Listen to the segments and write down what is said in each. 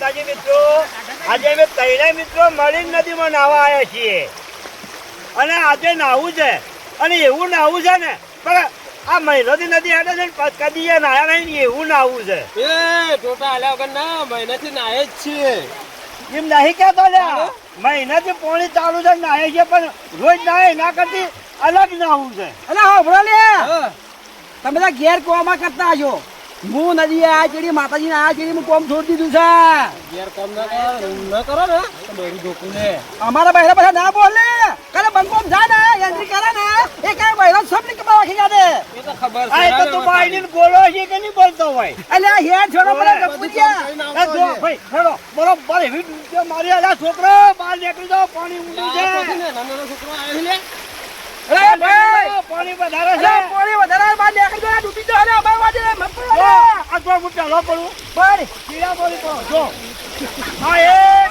માતાજી મિત્રો આજે અમે ત્રણેય મિત્રો મળીને નદીમાં નાહવા આવ્યા છીએ. અને આજે નાહવું છે. અને એવું નાહવું છે ને પણ આ મહિનોથી નદી હેડે છે ને કદી એ નાહ્યા નહીં એવું નાહવું છે. એ ટોટા આલ્યા વગર ના મહિનાથી નાહે જ છીએ. એમ નહીં કહેતો લ્યા. મહિનાથી પોણી ચાલુ છે નાહે છે પણ રોજ નાહે ના કરતી અલગ નાહવું છે. અલા હોભળો લે હા. તમે બધા ઘેર કોમાં કરતા છો. હું નદી આ ચેડી માતાજી આ ચેડી હું કોમ છોડી દીધું છે. ઘેર કામ ના કરો ના ને બૈરું જોકું લે અમારા બહેરા બધા ના બોલે. કાલે બંકોમ જા ને એન્ટ્રી કરે ને એ કઈ બહેરા સબની કપા રાખી જાતે એ તો ખબર આ તો તું બાયડીને બોલો છે કે નહીં બોલતો હોય? એટલે હે છોડો મને ઓય, જો ભાઈ છોડો બરોબર રીતે મારી આ છોકરો બહાર નીકળી જાવ પાણી ઊંડું છે. છોકરો આવી લે પાણી વધારે છે. પોણી વધારે બાર નીકળી જાય ડૂબી જાય અલે અમાર વાજે પડો આ જો હું પેલો પડું. પર કીડા બોલી પડો જો. હા એ.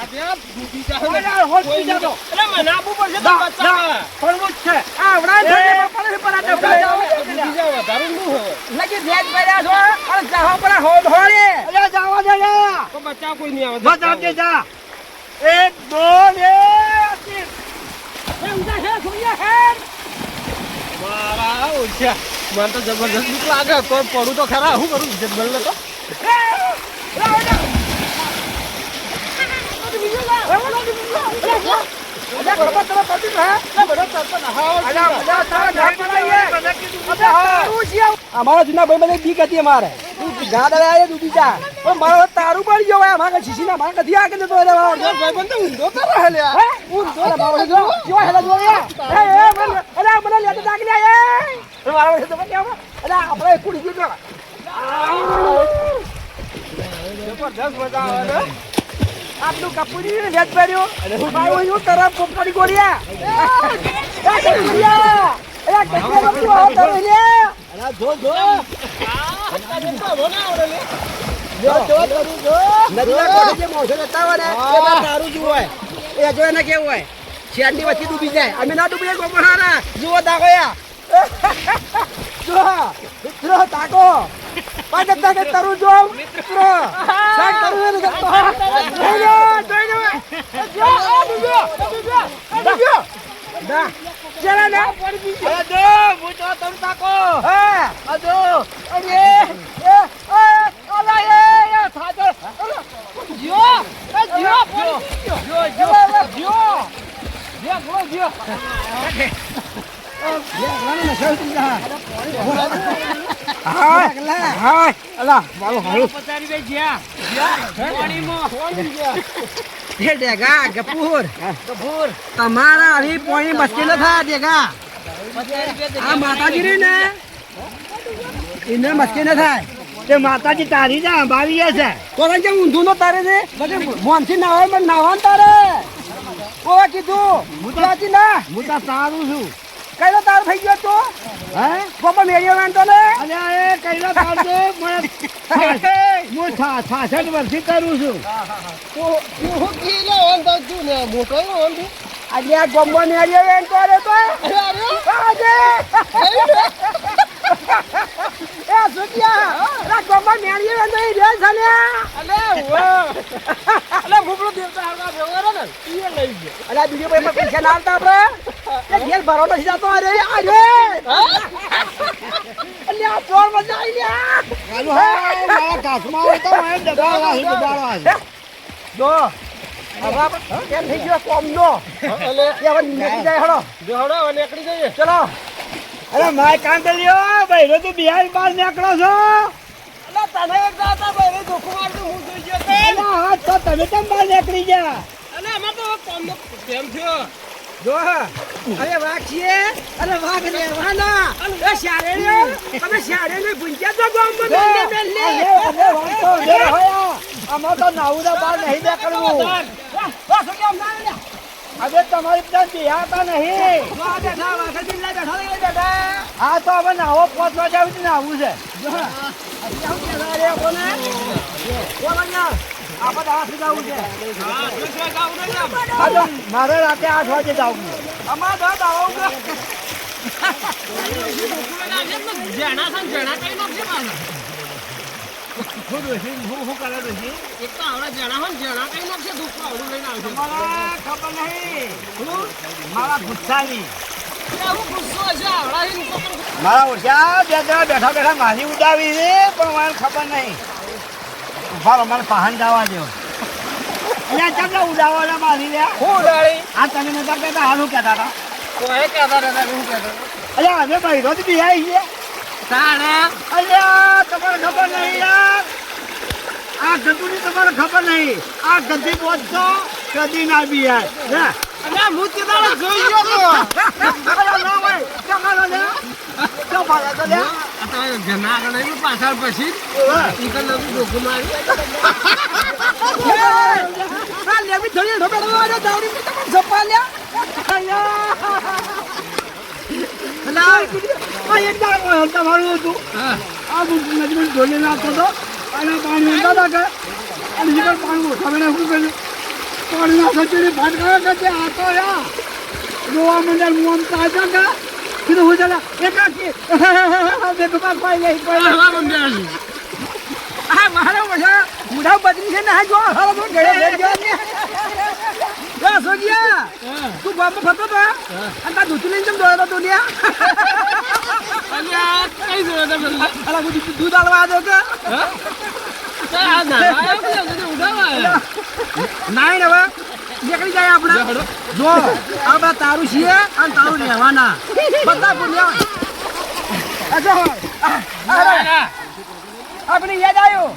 ડૂબી જાય ને. ના, કોઈ પી જતો. એટલે મને આપવું પડશે તો ના. ના, પડવું જ છે. આ વડા એ, જોડે પડે પર આ ડૂબી જાય વધારે હોય. લગી ભેજ ભર્યા છો અને જાહો પર હો ધોરે અલ્યા જાવા દે તો બચાવ કોઈ નહીં આવે બસ આપજે જા. એક દો ને. એ ઉજા હે સુનિયા હે મારા ઓછા મને તો જબરદસ્ત બીક લાગે. તો પડું તો ખરા. શું કરું? બળને તો? અમારા જૂના ભાઈ બધે બીક હતી અમારે. ગાડા આવ્યા ડૂબી જા પણ મારો તારું પડી ગયો હોય અમારા શીશી ના મારા કદી આગળ જતો એટલે મારો ભાઈબંધ ઊંધો કરે લ્યા. ઊંધો એટલે મારો જો જો. હેલા જો એ એ અરે મને લેતો દાગી લે એ મારો મને આવો અરે આપણે કુડી ગયો જબરદસ્ત મજા આવે ને. આપણું કપૂરી વેચ પહેર્યો હું હું તરફ પોપડી ગોળિયા આવો તમે લે અલા જો જો તારું હોય એ જો એને કેવું હોય શેરની વચ્ચે ડૂબી જાય. અમે ના ડૂબીએ કોઈ હારા. જુઓ તાકો યા જો મિત્રો તાકો પાંચ હજાર કે તરું જો. મિત્રો સાત તરું ને કરતો જોઈ લો જોઈ લો જો આ ડૂબ્યો. ડૂબ્યો ડૂબ્યો. દા જરા ના. પડી ગઈ અરે જો તમ તાકો. હા. આ અરે એ એ એ એ થાજો. જો જો જો જો જો જો તમારા આવી પોણી મુશ્કેલ થાય ડેગા આ માતાજી રહી ને એને મુશ્કેલ થાય તે માતાજી તારી જ અંબાવી છે તો કે ઊંધું નો તારે છે મોનથી નાવા પણ નાવાનું તારે. કોવા કીધું. મુતવાજી ના. હું તો સારું છું. કઈલો તાર થઈ ગયો તો? હે? ગોપા મેળ્યો વેણતો ને? અરે એ કઈનો તારજો મને હું છા- છાસઠ વર્ષથી કરું છું. તો તું શું કી લે ઓન તો ને મોટો તું. આજે આ ગોમ્બો મેળ્યો વેણતો રે તો? આજે. એ સુટિયા રે સાલ્યા અલે વાહ. અલે ભૂપડો દેવતા હાલવા ભેગો ને, ઈએ લઈ ગયો. અલા બીજો ભાઈ પૈસા ના આવતા આપણે? એ ઘેર ભરો નથી જતો અરે અરે. અલ્યા ચોર મજા આવી લ્યા હાલો, હા, મારા ઘાસમાં હોય મને દબાવવા છે, દબાવવા છે. જો હવે કેમ થઈ ગયો કોમ અલે. એ હવે નીકળી જાય હળો. બેહડો હવે નીકળી જઈએ. ચલો. અરે માય કાંતલિયો ભાઈ તું બિહાર બહાર નીકળો છો? અલે તને એક દાતા ભાઈ ધોખું મારતું હું જોઈ ગયો તે. હા તો તમે કેમ બહાર નીકળી ગયા? અલે અમે તો કોમનો કેમ થયો. જો અરે વાઘ છીએ. અરે વાઘ રહેવાના. એ શારે રે તમે શારે ને ભૂંચ્યા તો ગામમાં મેલે મેલે અરે, અરે, વાંચો, અરે, હોયા. આમાં તો નાવડા બહાર નહીં નીકળવું. વાહ વાહ કેમ ના હવે તમારી ત્યાં બિહાતા નહીં. હા તો હવે નાવો પાંચ વાગે આવી નાવું છે. મારે રાતે આઠ વાગે જવું અમાર મારે. શું ડોશી શું શું કરે ડોશી એક તો આવડા જણા હોય જણા કઈ નાખશે દુઃખ આવડું લઈને આવશે તમારા ખબર નહીં મારા ગુસ્સાની હે ને તો પણ મારા ઓછા બે જણા બેઠા બેઠા મારી ઉડાવી છે પણ મને ખબર નહીં રહો, મને પહાણ જવા દેવો અહીંયા તમને ઉડાવવાના મારી લે હું ઉડાડી આ તમે નતા કહેતા હાલું કહેતા હતા એ કહેતા હતા હું કહેતો અલ્યા અમે ભાઈ જ બિહાઈ છે તાણે અલ્યા તમારે ખબર નહીં યાર. આ ગંદુની તમારે ખબર નહીં. આ ગંદી પહોંચતો કદી ના બિહાય લે. અને હું તે જોઈ ગયો તો. ના લે? તો લે? પાછળ પછી. ઈ ડોકું મારી. લેવી થોડી ઢોકળો દાવડી તમે જપા લ્યા અલ્યા, આ એક દાડો હોય, તમારું હતું. આ નદીમાં ઢોલી નાખતો હતો અને પાણી ઊંડા નાખે. અને જે પણ પાણી ઓછા મને શું કર્યું પાણી ના સચીને ભાત કે તે આ તો યા. જોવા મંડળ હું આમ તાજા કા કીધું હું ચાલે એકાકી બે પાઈ ગઈ પાઈ હવા બંધ છે આ મારો મુઢા બદલી છે ને જો હવે તો ઘરે લઈ ગયો ને યા સોજિયા તું બાપા ફરતો તો અને તાર દૂધ લઈને કેમ દોડતો તું લ્યા અલ્યા કઈ જોયો તમે અલા હું દૂધ- દૂધ આલવા દો કે આ ના આવ્યો કે જલ્દી ઉડાવા આવ્યો નાઈ ને હવે નીકળી જાય આપણે જો આ બા તારું છીએ અને તારું લેવાના બધા આ- આપણે યાદ આવ્યો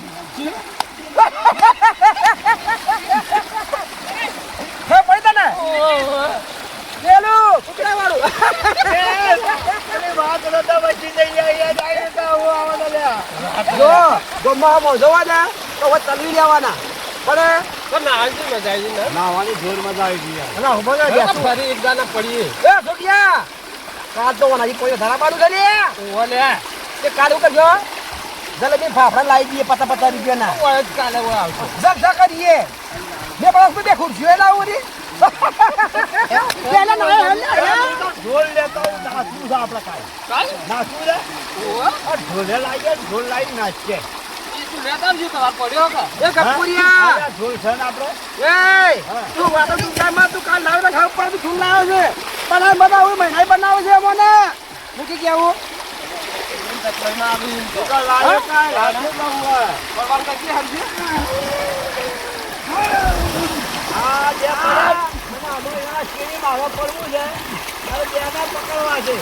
હે પડી તને પેલું કુકડા વાળું વાત નતા બચી જઈ યાર ડાયરેક્ટ આવો આવવાનો લ્યા જો ગોમાં મોજવા દે તો હવે તલવી લેવાના પણ પણ નાજી મજા આવી ને નાવાની જોર મજા આવી ગઈ યાર ઊભો રહે હવે ફરી એક દાના પડીએ એ છોટિયા કાચ તો વનાજી કોઈ ધરા પાડું છે ને ઓલે એ કાઢું કરજો જલેબી ફાફડા લાવી દઈએ પતા પતા રૂપિયાના કાલે કરીએ બે બરસ બે ખુરશીઓ લાવું રી પેલા ના ઢોલ લેતો નાચું છે આપણે કાંઈ નાચું છે આ ઢોલે લાગે ઢોલ લાવી નાચશે ઢોલ છે હું જે પડે, હવે પડવું છે. હવે બેના પકડવા છે.